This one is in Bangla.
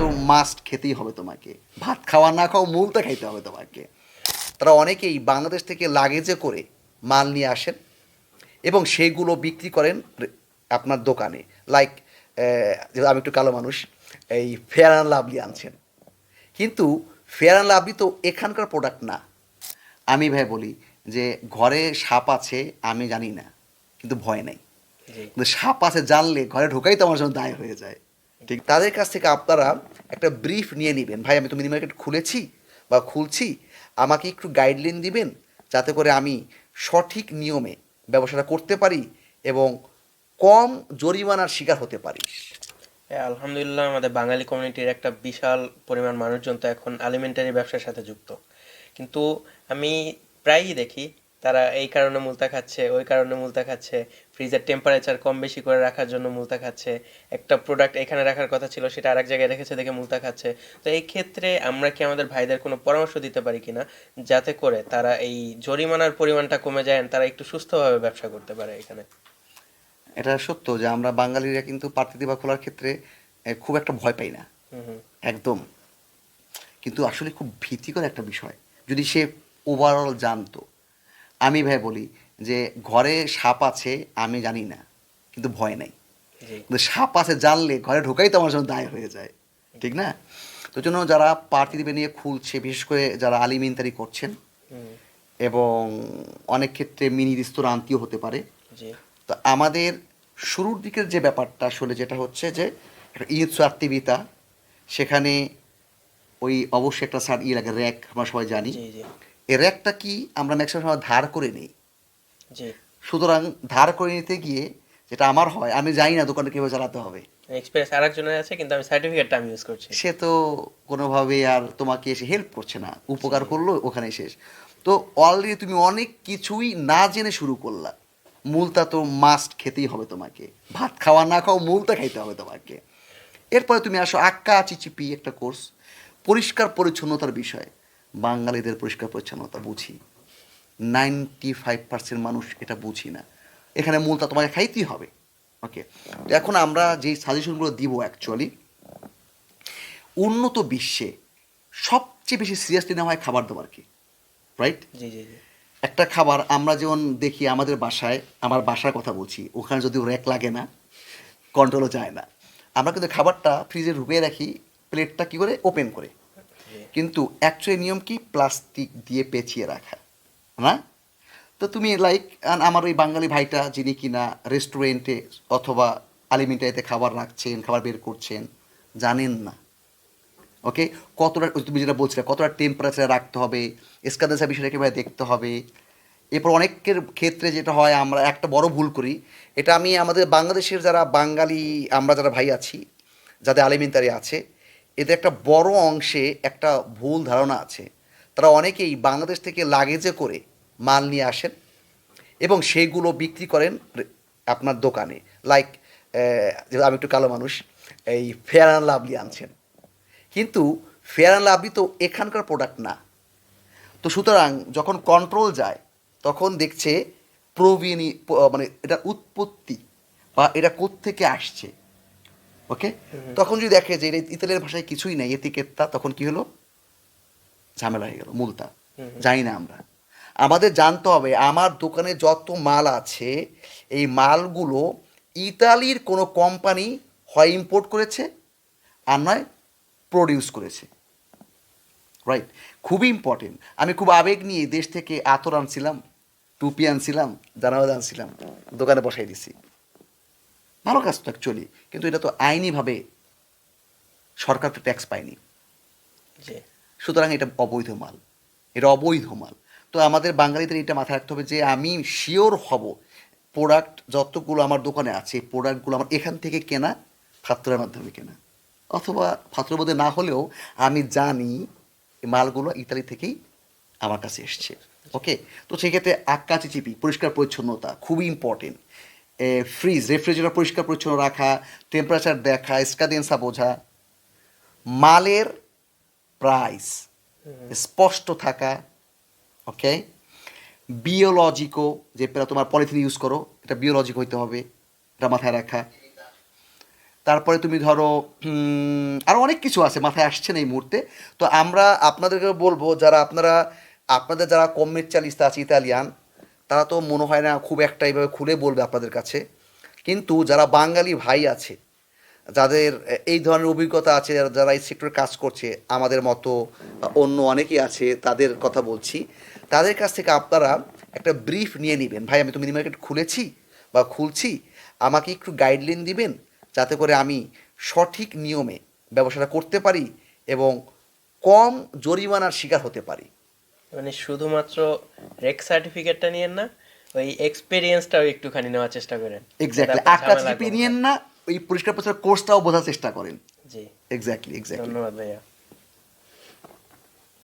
তো মাস্ট খেতেই হবে তোমাকে। ভাত খাওয়া না খাও মূলটা খাইতে হবে তোমাকে। তারা অনেকেই বাংলাদেশ থেকে লাগেজে করে মাল নিয়ে আসেন এবং সেইগুলো বিক্রি করেন আপনার দোকানে। লাইক আমি একটু কালো মানুষ এই ফেয়ার অ্যান্ড লাভলি আনছেন। কিন্তু ফেয়ার অ্যান্ড লাভলি তো এখানকার প্রোডাক্ট না। আমি ভাই বলি যে ঘরে সাপ আছে আমি জানি না। কিন্তু ভয় নেই। কিন্তু সাপ আছে জানলে ঘরে ঢোকাই তো আমার জন্য দায় হয়ে যায়। ঠিক তাদের কাছ থেকে আপনারা একটা ব্রিফ নিয়ে নেবেন। ভাই আমি তো মিনি মার্কেট খুলেছি বা খুলছি আমাকে একটু গাইডলাইন দিবেন যাতে করে আমি সঠিক নিয়মে ব্যবসাটা করতে পারি এবং কম জরিমানার শিকার হতে পারি। হ্যাঁ, আলহামদুলিল্লাহ আমাদের বাঙালি কমিউনিটির একটা বিশাল পরিমাণ মানুষজন তো এখন আলিমেন্টারি ব্যবসার সাথে যুক্ত। কিন্তু আমি প্রায়ই দেখি তারা এই কারণে মুলতা খাচ্ছে ওই কারণে মুলতা খাচ্ছে ফ্রিজের টেম্পারেচার কম বেশি করে রাখার জন্য মুলতা খাচ্ছে। একটা প্রোডাক্ট এখানে রাখার কথা ছিল সেটা আরেক জায়গায় রেখেছে দেখে মুলতা খাচ্ছে। তো এই ক্ষেত্রে আমরা কি আমাদের ভাইদের কোনো পরামর্শ দিতে পারি কিনা? যাতে করে তারা এই জরিমানার পরিমাণটা কমে যায় তারা একটু সুস্থভাবে ব্যবসা করতে পারে এখানে। এটা সত্য যে আমরা বাঙালিরা কিন্তু পার্টি দিবা খোলার ক্ষেত্রে খুব একটা ভয় পাই না। একদম। কিন্তু আসলে খুব ভীতিকর একটা বিষয়। যদি সে ওভারঅল জানতো আমি ভাই বলি যে ঘরে সাপ আছে আমি জানি না কিন্তু ভয় নেই। কিন্তু সাপ আছে জানলে ঘরে ঢোকাই তো আমার জন্য দায় হয়ে যায় ঠিক না? তো জন্য যারা পার্টি দিবে নিয়ে খুলছে বিশেষ করে যারা আলিমিনতারি করছেন এবং অনেক ক্ষেত্রে মিনি রেস্তোরাঁ আনতিও হতে পারে। তো আমাদের শুরুর দিকের যে ব্যাপারটা আসলে যেটা হচ্ছে যে একটা ঈদ আত্মীয়তা সেখানে ওই অবশ্যই একটা সার ই লাগে র্যাক আমরা সবাই জানি। এই র্যাকটা কি আমরা ম্যাক্সিমাম সময় ধার করে নিই। সুতরাং ধার করে নিতে গিয়ে যেটা আমার হয় আমি জানি না দোকানটা কীভাবে চালাতে হবে। এক্সপিরিয়েন্স আরেকজনের আছে কিন্তু আমি সার্টিফিকেটটা আমি ইউজ করছি। সে তো কোনোভাবে আর তোমাকে এসে হেল্প করছে না। উপকার করল ওখানে শেষ। তো অলরেডি তুমি অনেক কিছুই না জেনে শুরু করলা। মূলটা তো মাস্ট খেতেই হবে তোমাকে। ভাত খাওয়া না খাও মূলটা খাইতে হবে তোমাকে। এরপরে তুমি আসো আক্কা চিচিপি একটা কোর্স পরিষ্কার পরিচ্ছন্নতার বিষয়। বাঙালিদের পরিষ্কার পরিচ্ছন্নতা বুঝি। নাইনটি ফাইভ পার্সেন্ট মানুষ এটা বুঝি না। এখানে মূলটা তোমাকে খাইতেই হবে। ওকে এখন আমরা যেই সাজেশনগুলো দিব অ্যাকচুয়ালি উন্নত বিশ্বে সবচেয়ে বেশি সিরিয়াসলি নেওয়া হয় খাবার দাবারকে রাইট জি জি জি। একটা খাবার আমরা যেমন দেখি আমাদের বাসায় আমার বাসার কথা বলছি ওখানে যদি র্যাক লাগে না কন্ট্রোলও যায় না। আমরা কিন্তু খাবারটা ফ্রিজে ঢুকিয়ে রাখি প্লেটটা কি করে? ওপেন করে। কিন্তু অ্যাকচুয়ালি নিয়ম কি? প্লাস্টিক দিয়ে পেঁচিয়ে রাখা, না? তো তুমি লাইক আমার ওই বাঙালি ভাইটা যিনি কিনা রেস্টুরেন্টে অথবা আলিমিটাইতে খাবার রাখছেন, খাবার বের করছেন, জানেন না। ওকে কতটা তুমি যেটা বলছিলে, কতটা টেম্পারেচারে রাখতে হবে এসকাদেশা বিষয়টা কীভাবে দেখতে হবে। এরপর অনেকের ক্ষেত্রে যেটা হয়, আমরা একটা বড় ভুল করি। এটা আমি আমাদের বাংলাদেশের যারা বাঙালি, আমরা যারা ভাই আছি, যাদের আলিমিনতারি আছে এদের একটা বড় অংশে একটা ভুল ধারণা আছে। তারা অনেকেই বাংলাদেশ থেকে লাগেজে করে মাল নিয়ে আসেন এবং সেইগুলো বিক্রি করেন আপনার দোকানে। লাইক আমি একটু কালো মানুষ, এই ফেয়ার অ্যান্ড লাভলি আনছেন। কিন্তু ফেয়ার অ্যান্ড লাভলি তো এখানকার প্রোডাক্ট না। তো সুতরাং যখন কন্ট্রোল যায়, তখন দেখছে প্রবীণী মানে এটা উৎপত্তি বা এটা কোত্থেকে আসছে। ওকে? তখন যদি দেখে যে ইতালির ভাষায় কিছুই নাই এতিকেটটা তখন কি হলো? ঝামেলা হয়ে গেল মূলতা জানি না আমরা। আমাদের জানতে হবে আমার দোকানে যত মাল আছে এই মালগুলো ইতালির কোনো কোম্পানি হয় ইম্পোর্ট করেছে আর নয় প্রডিউস করেছে। রাইট খুবই ইম্পর্টেন্ট আমি খুব আবেগ নিয়ে দেশ থেকে আতর আনছিলাম টুপি আনছিলাম জানাবাদ আনছিলাম দোকানে বসাই দিছি। ভালো কাজ তো অ্যাকচুয়ালি কিন্তু এটা তো আইনিভাবে সরকার তো ট্যাক্স পায়নি। সুতরাং এটা অবৈধ মাল। এটা অবৈধ মাল। তো আমাদের বাঙালিদের এটা মাথায় রাখতে হবে যে আমি শিওর হব প্রোডাক্ট যতগুলো আমার দোকানে আছে প্রোডাক্টগুলো আমার এখান থেকে কেনা ফাত্তরের মাধ্যমে কেনা। অথবা ফাত্তরের মধ্যে না হলেও আমি জানি মালগুলো ইতালি থেকেই আমার কাছে এসছে। ওকে তো সেক্ষেত্রে আক্কা চিচিপি পরিষ্কার পরিচ্ছন্নতা খুবই ইম্পর্টেন্ট ফ্রিজ রেফ্রিজারেটর পরিষ্কার পরিচ্ছন্ন রাখা টেম্পারেচার দেখা স্কাদেন্সা বোঝা মালের প্রাইস স্পষ্ট থাকা ওকে বিওলজিকো যে পেলা তোমার পলিথিন ইউজ করো এটা বিওলজিক হইতে হবে এটা মাথায় রাখা। তারপরে তুমি ধরো উম, আরও অনেক কিছু আছে মাথায় আসছে না এই মুহূর্তে। তো আমরা আপনাদেরকে বলব যারা আপনারা আপনাদের যারা কমের্চালিস্ট আছে ইতালিয়ান তারা তো মনে হয় না খুব একটা এইভাবে খুলে বলবে আপনাদের কাছে। কিন্তু যারা বাঙালি ভাই আছে, যাদের এই ধরনের অভিজ্ঞতা আছে, যারা- এই সেক্টরে কাজ করছে, আমাদের মতো অন্য অনেকেই আছে, তাদের কথা বলছি। তাদের কাছ থেকে আপনারা একটা ব্রিফ নিয়ে নেবেন। ভাই, আমি তো মিনি মার্কেট খুলেছি বা খুলছি, আমাকে একটু গাইডলাইন দিবেন যাতে করে আমি সঠিক নিয়মে ব্যবসাটা করতে পারি এবং কম জরিমানার শিকার হতে পারি। মানে শুধুমাত্র রেক সার্টিফিকেটটা নিয়েন না ওই এক্সপেরিয়েন্সটাও একটুখানি নেওয়ার চেষ্টা করেন। এক্স্যাক্টলি একটা আপনার আকাশ ঝামেলা কম নিয়ে না ওই পরিষ্কার পরিষ্কার কোর্সটাও বোঝার চেষ্টা করেন। জি। এক্স্যাক্টলি এক্স্যাক্টলি ধন্যবাদ ভাইয়া।